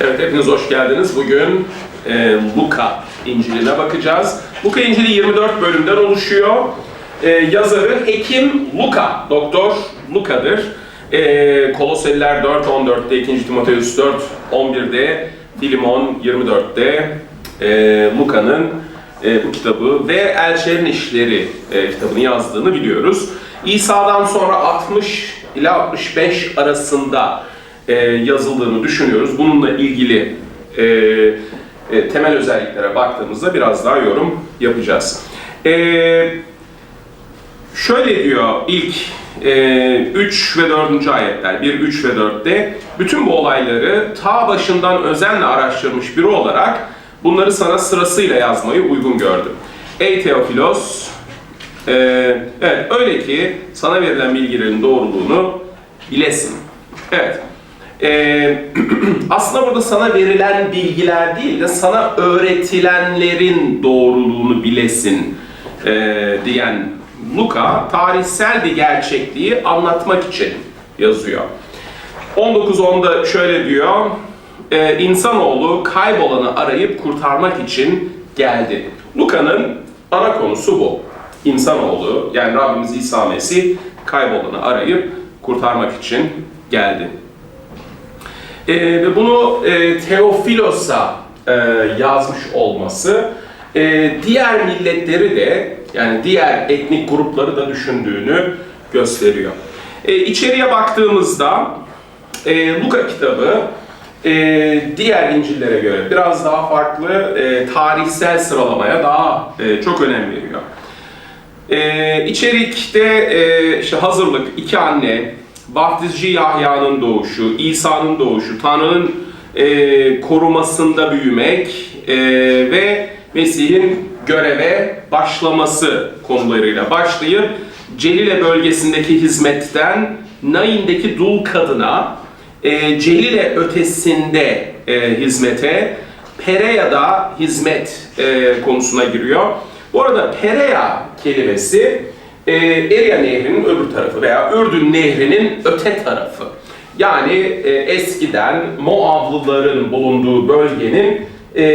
Evet, hepiniz hoş geldiniz. Bugün e, Luka İncil'ine bakacağız. Luka İncil'i 24 bölümden oluşuyor. E, yazarı Hekim Luka, Doktor Luka'dır. E, Koloseliler 4.14'te, 2. Timoteus 4.11'de, Filimon 24'te e, Luka'nın e, bu kitabı ve Elçilerin İşleri e, kitabını yazdığını biliyoruz. İsa'dan sonra 60 ile 65 arasında e, yazıldığını düşünüyoruz. Bununla ilgili e, e, temel özelliklere baktığımızda biraz daha yorum yapacağız. E, şöyle diyor ilk 3 ve 4. ayetler, 1, 3 ve 4'te bütün bu olayları ta başından özenle araştırmış biri olarak bunları sana sırasıyla yazmayı uygun gördüm. Ey Teofilos, e, evet öyle ki sana verilen bilgilerin doğruluğunu bilesin. Evet. Ee, aslında burada sana verilen bilgiler değil de sana öğretilenlerin doğruluğunu bilesin e, diyen Luka tarihsel bir gerçekliği anlatmak için yazıyor. 19.10'da şöyle diyor, e, insanoğlu kaybolanı arayıp kurtarmak için geldi. Luka'nın ana konusu bu. İnsanoğlu yani Rabbimiz İsa Mesih kaybolanı arayıp kurtarmak için geldi. E, ve bunu e, Teofilos'a e, yazmış olması e, diğer milletleri de yani diğer etnik grupları da düşündüğünü gösteriyor. E, içeriye baktığımızda e, Luka kitabı e, diğer İncil'lere göre biraz daha farklı e, tarihsel sıralamaya daha e, çok önem veriyor. E, içerikte e, işte hazırlık, iki anne, vaftizci Yahya'nın doğuşu, İsa'nın doğuşu, Tanrı'nın e, korumasında büyümek e, ve Mesih'in göreve başlaması konularıyla başlayıp Celile bölgesindeki hizmetten Nain'deki dul kadına e, Celile ötesinde e, hizmete Pereya'da hizmet e, konusuna giriyor. Bu arada Pereya kelimesi e, Eria Nehri'nin öbür tarafı veya Ürdün Nehri'nin öte tarafı. Yani e, eskiden Moavlıların bulunduğu bölgenin e,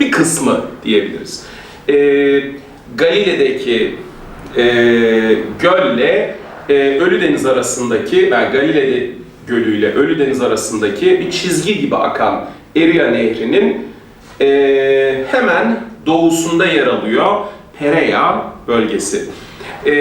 bir kısmı diyebiliriz. E, Galile'deki e, gölle e, Ölüdeniz arasındaki, yani Galile Gölü ile Ölüdeniz arasındaki bir çizgi gibi akan Eria Nehri'nin e, hemen doğusunda yer alıyor Pereya bölgesi. E,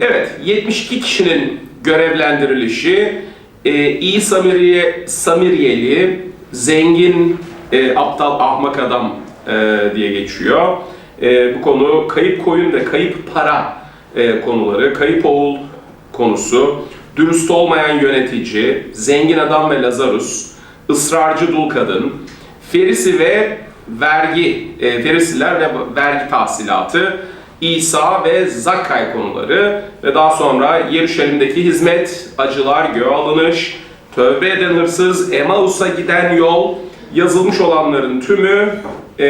evet, 72 kişinin görevlendirilişi, e, iyi Samiriye, Samiriyeli, zengin, e, aptal, ahmak adam e, diye geçiyor. E, bu konu kayıp koyun ve kayıp para e, konuları, kayıp oğul konusu, dürüst olmayan yönetici, zengin adam ve Lazarus, ısrarcı dul kadın, Ferisi ve vergi, e, Ferisiler ve vergi tahsilatı, İsa ve Zakkay konuları ve daha sonra Yeruşalim'deki hizmet, acılar, göğe alınış, tövbe eden hırsız, Emmaus'a giden yol, yazılmış olanların tümü, e,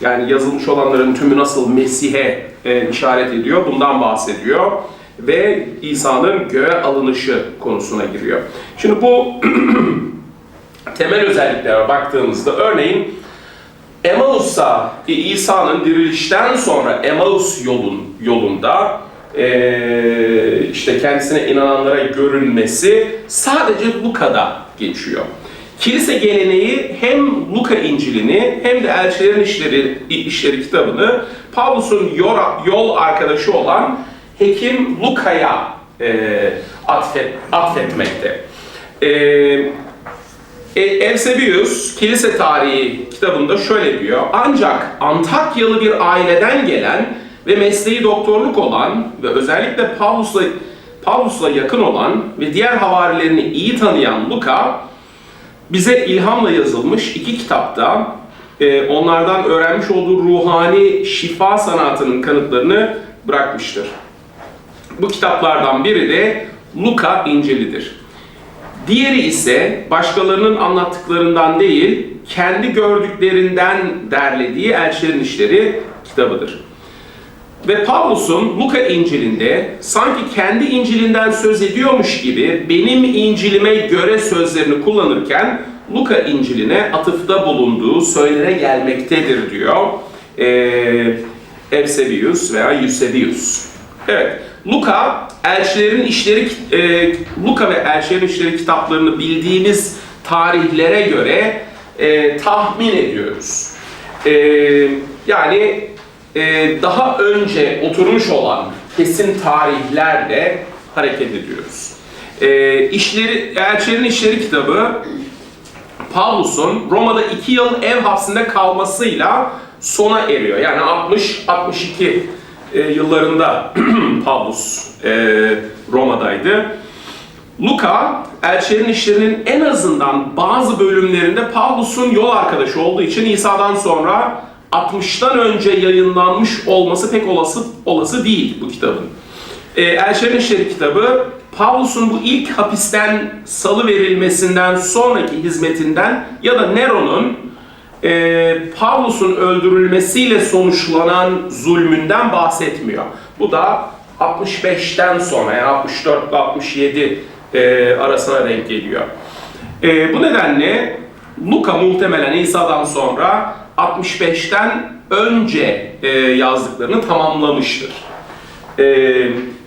yani yazılmış olanların tümü nasıl Mesih'e e, işaret ediyor, bundan bahsediyor ve İsa'nın göğe alınışı konusuna giriyor. Şimdi bu temel özelliklere baktığımızda örneğin Emmaus'a İsa'nın dirilişten sonra Emmaus yolun yolunda e, işte kendisine inananlara görünmesi sadece Luka'da geçiyor. Kilise geleneği hem Luka İncil'ini hem de Elçilerin İşleri, İşleri kitabını Pavlus'un yol arkadaşı olan Hekim Luka'ya e, atfet, atfetmekte. E, Eusebius Kilise Tarihi kitabında şöyle diyor. Ancak Antakyalı bir aileden gelen ve mesleği doktorluk olan ve özellikle Pavlus'la Pavlus'la yakın olan ve diğer havarilerini iyi tanıyan Luka bize ilhamla yazılmış iki kitapta e, onlardan öğrenmiş olduğu ruhani şifa sanatının kanıtlarını bırakmıştır. Bu kitaplardan biri de Luka İncil'idir. Diğeri ise başkalarının anlattıklarından değil, kendi gördüklerinden derlediği Elçilerin İşleri kitabıdır. Ve Pavlus'un Luka İncil'inde sanki kendi İncil'inden söz ediyormuş gibi benim İncil'ime göre sözlerini kullanırken Luka İncil'ine atıfta bulunduğu söylene gelmektedir diyor. Ee, Eusebius veya Eusebius. Evet, Luka, Elçilerin İşleri, e, Luka ve Elçilerin İşleri kitaplarını bildiğimiz tarihlere göre e, tahmin ediyoruz. E, yani e, daha önce oturmuş olan kesin tarihlerle hareket ediyoruz. E, işleri, Elçilerin İşleri kitabı Pavlus'un Roma'da iki yıl ev hapsinde kalmasıyla sona eriyor. Yani 60-62 e, yıllarında Pavlus e, Roma'daydı. Luka, elçilerin işlerinin en azından bazı bölümlerinde Pavlus'un yol arkadaşı olduğu için İsa'dan sonra 60'tan önce yayınlanmış olması pek olası olası değil bu kitabın. E, Elçilerin İşleri kitabı Pavlus'un bu ilk hapisten salı verilmesinden sonraki hizmetinden ya da Nero'nun e, Pavlus'un öldürülmesiyle sonuçlanan zulmünden bahsetmiyor. Bu da 65'ten sonra yani 64 ile 67 e, arasına denk geliyor. E, bu nedenle Luka muhtemelen İsa'dan sonra 65'ten önce e, yazdıklarını tamamlamıştır. E,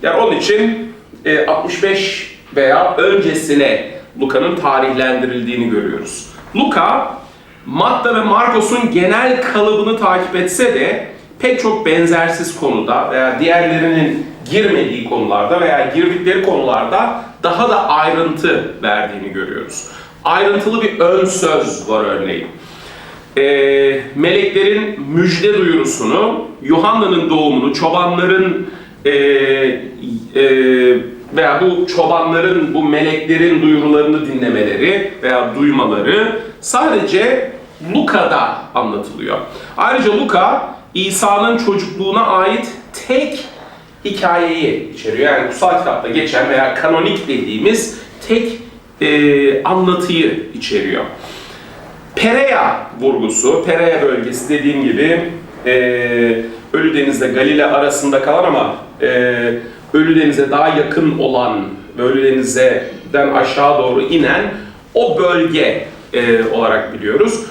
yani onun için e, 65 veya öncesine Luka'nın tarihlendirildiğini görüyoruz. Luka, Matta ve Markos'un genel kalıbını takip etse de pek çok benzersiz konuda veya diğerlerinin girmediği konularda veya girdikleri konularda daha da ayrıntı verdiğini görüyoruz. Ayrıntılı bir ön söz var örneğin. Ee, meleklerin müjde duyurusunu, Yuhanna'nın doğumunu, çobanların e, e, veya bu çobanların, bu meleklerin duyurularını dinlemeleri veya duymaları sadece Luka'da anlatılıyor. Ayrıca Luka, İsa'nın çocukluğuna ait tek hikayeyi içeriyor. Yani kutsal kitapta geçen veya kanonik dediğimiz tek e, anlatıyı içeriyor. Perea vurgusu, Perea bölgesi dediğim gibi e, Ölü Deniz'le Galile arasında kalan ama e, Ölü Deniz'e daha yakın olan ve Ölü Deniz'den aşağı doğru inen o bölge e, olarak biliyoruz.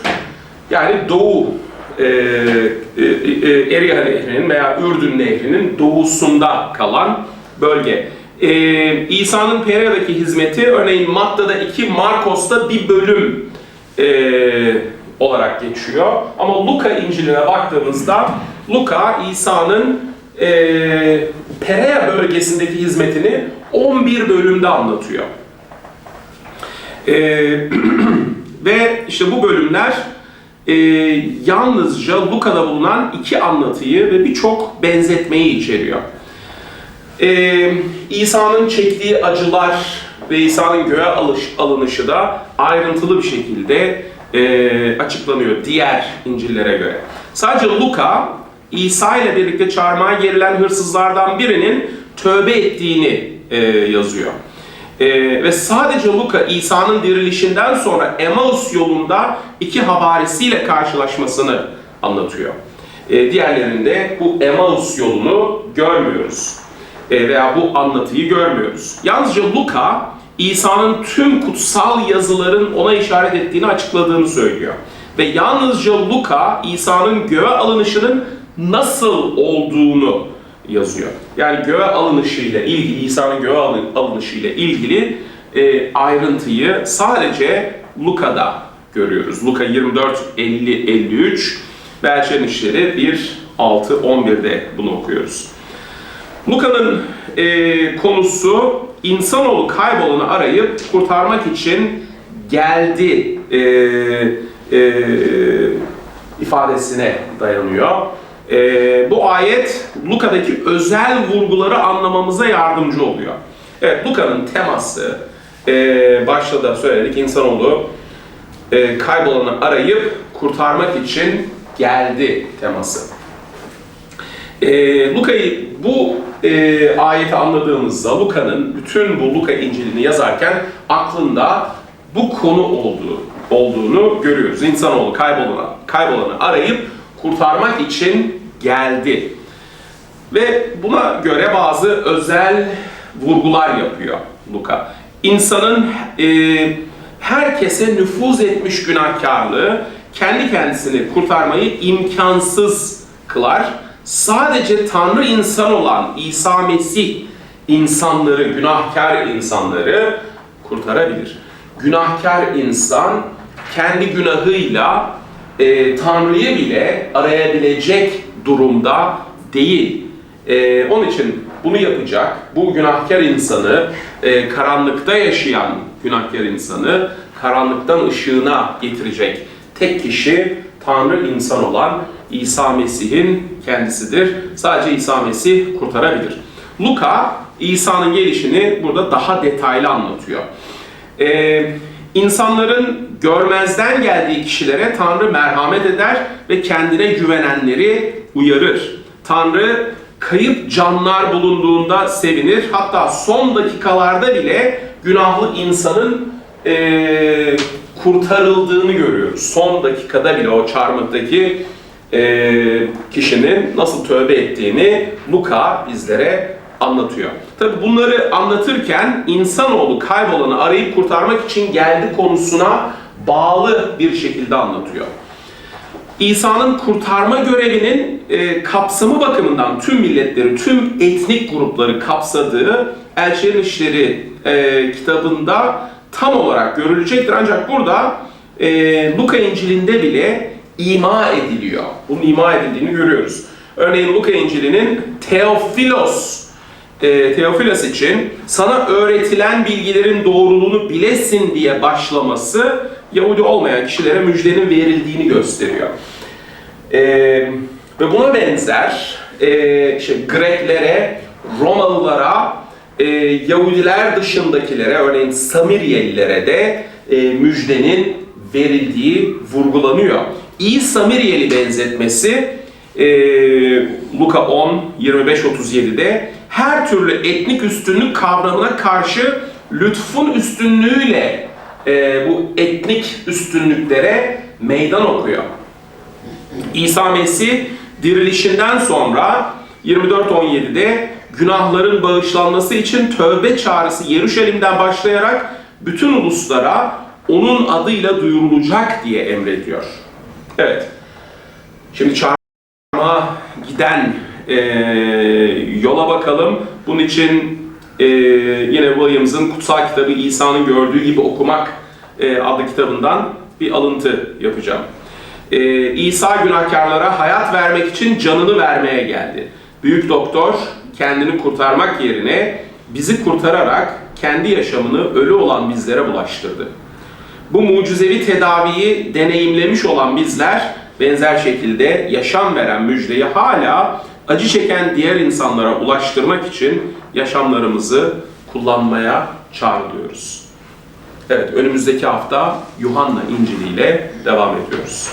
Yani Doğu e, e, e, Eriha Nehri'nin veya Ürdün Nehri'nin doğusunda kalan bölge. E, İsa'nın Perea'daki hizmeti örneğin Matta'da 2, Markos'ta bir bölüm e, olarak geçiyor. Ama Luka İncil'ine baktığımızda Luka İsa'nın e, Perea bölgesindeki hizmetini 11 bölümde anlatıyor. E, ve işte bu bölümler e, yalnızca Luka'da bulunan iki anlatıyı ve birçok benzetmeyi içeriyor. E, İsa'nın çektiği acılar ve İsa'nın göğe alış, alınışı da ayrıntılı bir şekilde e, açıklanıyor diğer İncil'lere göre. Sadece Luka, İsa ile birlikte çarmıha gerilen hırsızlardan birinin tövbe ettiğini e, yazıyor. E, ve sadece Luka İsa'nın dirilişinden sonra Emmaus yolunda iki havarisiyle karşılaşmasını anlatıyor. E, diğerlerinde bu Emmaus yolunu görmüyoruz. E, veya bu anlatıyı görmüyoruz. Yalnızca Luka İsa'nın tüm kutsal yazıların ona işaret ettiğini açıkladığını söylüyor. Ve yalnızca Luka İsa'nın göğe alınışının nasıl olduğunu yazıyor. Yani göğe alınışıyla ilgili, İsa'nın göğe alınışıyla ilgili e, ayrıntıyı sadece Luka'da görüyoruz. Luka 24, 50, 53 ve Elçilerin İşleri 1, 6, 11'de bunu okuyoruz. Luka'nın e, konusu insanoğlu kaybolanı arayıp kurtarmak için geldi e, e, ifadesine dayanıyor. E, bu ayet Luka'daki özel vurguları anlamamıza yardımcı oluyor. Evet, Luka'nın teması e, başta da söyledik insanoğlu e, kaybolanı arayıp kurtarmak için geldi teması. E, Luka'yı bu e, ayeti anladığımızda Luka'nın bütün bu Luka İncil'ini yazarken aklında bu konu olduğu olduğunu görüyoruz. İnsanoğlu kaybolanı, kaybolanı arayıp kurtarmak için geldi. Ve buna göre bazı özel vurgular yapıyor Luka. İnsanın e, herkese nüfuz etmiş günahkarlığı kendi kendisini kurtarmayı imkansız kılar. Sadece Tanrı insan olan İsa Mesih insanları, günahkar insanları kurtarabilir. Günahkar insan kendi günahıyla e, Tanrı'yı bile arayabilecek durumda değil. E, onun için bunu yapacak, bu günahkar insanı, e, karanlıkta yaşayan günahkar insanı karanlıktan ışığına getirecek tek kişi Tanrı insan olan İsa Mesih'in kendisidir. Sadece İsa Mesih kurtarabilir. Luka İsa'nın gelişini burada daha detaylı anlatıyor. Ee, insanların görmezden geldiği kişilere Tanrı merhamet eder ve kendine güvenenleri uyarır. Tanrı kayıp canlar bulunduğunda sevinir. Hatta son dakikalarda bile günahlı insanın eee, kurtarıldığını görüyoruz. Son dakikada bile o çarmıhtaki eee, kişinin nasıl tövbe ettiğini Luka bizlere anlatıyor. Tabi bunları anlatırken insanoğlu kaybolanı arayıp kurtarmak için geldi konusuna bağlı bir şekilde anlatıyor. İsa'nın kurtarma görevinin e, kapsamı bakımından tüm milletleri, tüm etnik grupları kapsadığı Elçilerin İşleri e, kitabında tam olarak görülecektir. Ancak burada e, Luka İncil'inde bile ima ediliyor. Bunun ima edildiğini görüyoruz. Örneğin Luka İncil'inin Teofilos e, Teofilos için sana öğretilen bilgilerin doğruluğunu bilesin diye başlaması Yahudi olmayan kişilere müjdenin verildiğini gösteriyor. E, ve buna benzer e, işte Greklere, Romalılara, e, Yahudiler dışındakilere, örneğin Samiriyelilere de e, müjdenin verildiği vurgulanıyor. İyi Samiriyeli benzetmesi e, Luka 10, 25-37'de her türlü etnik üstünlük kavramına karşı lütfun üstünlüğüyle e, bu etnik üstünlüklere meydan okuyor. İsa Mesih dirilişinden sonra 24-17'de günahların bağışlanması için tövbe çağrısı Yeruşalim'den başlayarak bütün uluslara onun adıyla duyurulacak diye emrediyor. Evet. Şimdi çarmıha giden e, yola bakalım. Bunun için e, yine Williams'ın Kutsal Kitabı İsa'nın gördüğü gibi okumak e, adlı kitabından bir alıntı yapacağım. E, İsa günahkarlara hayat vermek için canını vermeye geldi. Büyük doktor kendini kurtarmak yerine bizi kurtararak kendi yaşamını ölü olan bizlere bulaştırdı. Bu mucizevi tedaviyi deneyimlemiş olan bizler benzer şekilde yaşam veren müjdeyi hala acı çeken diğer insanlara ulaştırmak için yaşamlarımızı kullanmaya çağrılıyoruz. Evet, önümüzdeki hafta Yuhanna İncil'i ile devam ediyoruz.